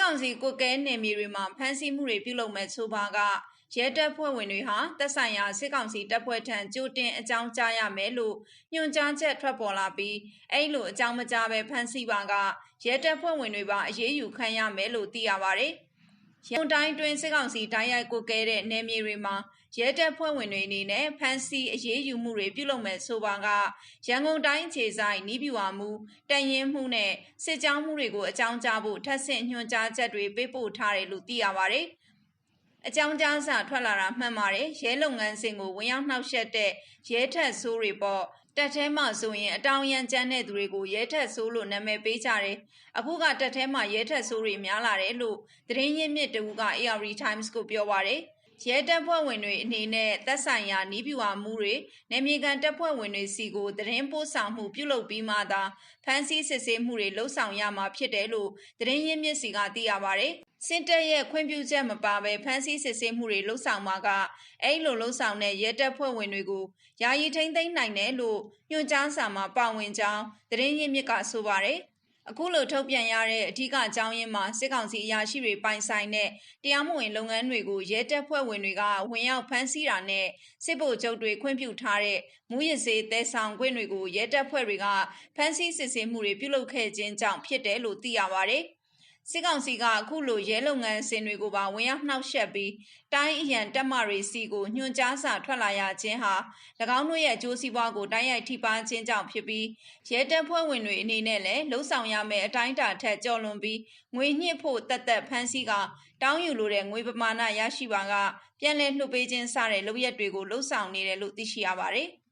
ကောင်စီကိုကဲနယ်မြေတွေမှာဖမ်းဆီးမှုတွေပြုလုပ်မဲ့ဆိုပါကရဲတပ်ဖွဲ့ဝင်တွေဟာတက်ဆိုင်ရာစစ်ကောင်စီတပ်ဖွဲ့ထံကြိုတင်အကြောင်းကြားရမယ်လို့ညွှန်ကြားချက်ထွက်ပေါ်လာပြီးအဲ့လိုအကြောင်းမကြားပဲဖမ်းဆီးပါကရဲတပ်ဖွဲ့ဝင်တွေပါအရေးယူခံရမယ်လို့သိရပါတယ်။ ရန်ကုန်တိုင်းတွင်စစ်ကောင်စီတိုင်းရိုက်ကိုကဲတဲ့နယ်မြေတွေမှာရဲတပ်ဖွဲ့ဝင်တွေအနေနဲ့ဖမ်းဆီးအရေးယူမှုတွေပြုလုပ်မဲ့ဆိုပါကရန်ကုန်တိုင်းခြေဆိုင်နီးပြူဝမှုတန်ရင်မှုနဲ့စစ်ကြောင်းမှုတွေကိုအကြောင်းကြားဖို့ထပ်ဆင့်ညွှန်ကြားချက်တွေပေးပို့ထားတယ်လို့သိရပါတယ်။အကြောင်းကြားစာထွက်လာတာမှန်ပါတယ်ရဲလုပ်ငန်းစဉ်ကိုဝင်ရောက်နှောက်ယှက်တဲ့ရဲထက်ဆိုးတွေပေါ့ တက်ထဲမှာဆိုရင် အတောင်ရန်ကျန်းတဲ့သူတွေကို ရဲထက်ဆိုးလို့ နာမည်ပေးကြတယ် အခုကတက်ထဲမှာ ရဲထက်ဆိုးတွေ များလာတယ်လို့ သတင်းရင်းမြစ်တူက AR Times ကို ပြောပါတယ် ရဲတပ်ဖွဲ့ဝင်တွေအနေနဲ့ သက်ဆိုင်ရာနီးပြူဝမှုတွေ နယ်မြေခံတပ်ဖွဲ့ဝင်တွေစီကို သတင်းပို့ဆောင်မှု ပြုလုပ်ပြီးမှသာ ဖမ်းဆီးစစ်ဆေးမှုတွေလှုပ်ဆောင်ရမှာဖြစ်တယ်လို့ သတင်းရင်းမြစ်စီက သိရပါတယ်။ စစ်တပ်ရဲ့ခွင့်ပြုချက်မပါဘဲဖမ်းဆီးစစ်ဆေးမှုတွေလှုပ်ဆောင်မှာကအဲ့လိုလှုပ်ဆောင်တဲ့ရဲတပ်ဖွဲ့ဝင်တွေကိုယာယီထိမ့်သိမ်းနိုင်တယ်လို့ညွှန်ကြားစာမှာပါဝင်ကြောင်းသတင်းရင်းမြစ်ကဆိုပါတယ်။အခုလိုထုတ်ပြန်ရတဲ့အထူးအကြောင်းရင်းမှာစစ်ကောင်စီအရာရှိတွေပိုင်ဆိုင်တဲ့တရားမဝင်လုပ်ငန်းတွေကိုရဲတပ်ဖွဲ့ဝင်တွေကဝင်ရောက်ဖမ်းဆီးတာနဲ့စစ်ဗိုလ်ချုပ်တွေခွင့်ပြုထားတဲ့မူရစေးတဲဆောင်ခွင့်တွေကိုရဲတပ်ဖွဲ့တွေကဖမ်းဆီးစစ်ဆေးမှုတွေပြုလုပ်ခဲ့ခြင်းကြောင့်ဖြစ်တယ်လို့သိရပါတယ်။ စစ်ကောင်စီကအခုလိုရဲလုပ်ငန်းစင်တွေကိုပါဝင်ရောက်နှောက်ယှက်ပြီးတိုင်းအရန်တက်မတွေစီကိုညွှန်ကြားစာထွက်လာရခြင်းဟာ၎င်းတို့ရဲ့အကျိုးစီးပွားကိုတိုင်းရိုက်ထိပါခြင်းကြောင့်ဖြစ်ပြီးရဲတပ်ဖွဲ့ဝင်တွေအနေနဲ့လည်းလှုပ်ဆောင်ရမယ့်အတိုင်းအတာထက်ကျော်လွန်ပြီးငွေညှစ်ဖို့တက်တက်ဖမ်းဆီးကတောင်းယူလိုတဲ့ငွေပမာဏရရှိပါကပြန်လည်လှုပ်ပေးခြင်းစတဲ့လုပ်ရက်တွေကိုလှုပ်ဆောင်နေတယ်လို့သိရှိရပါတယ်။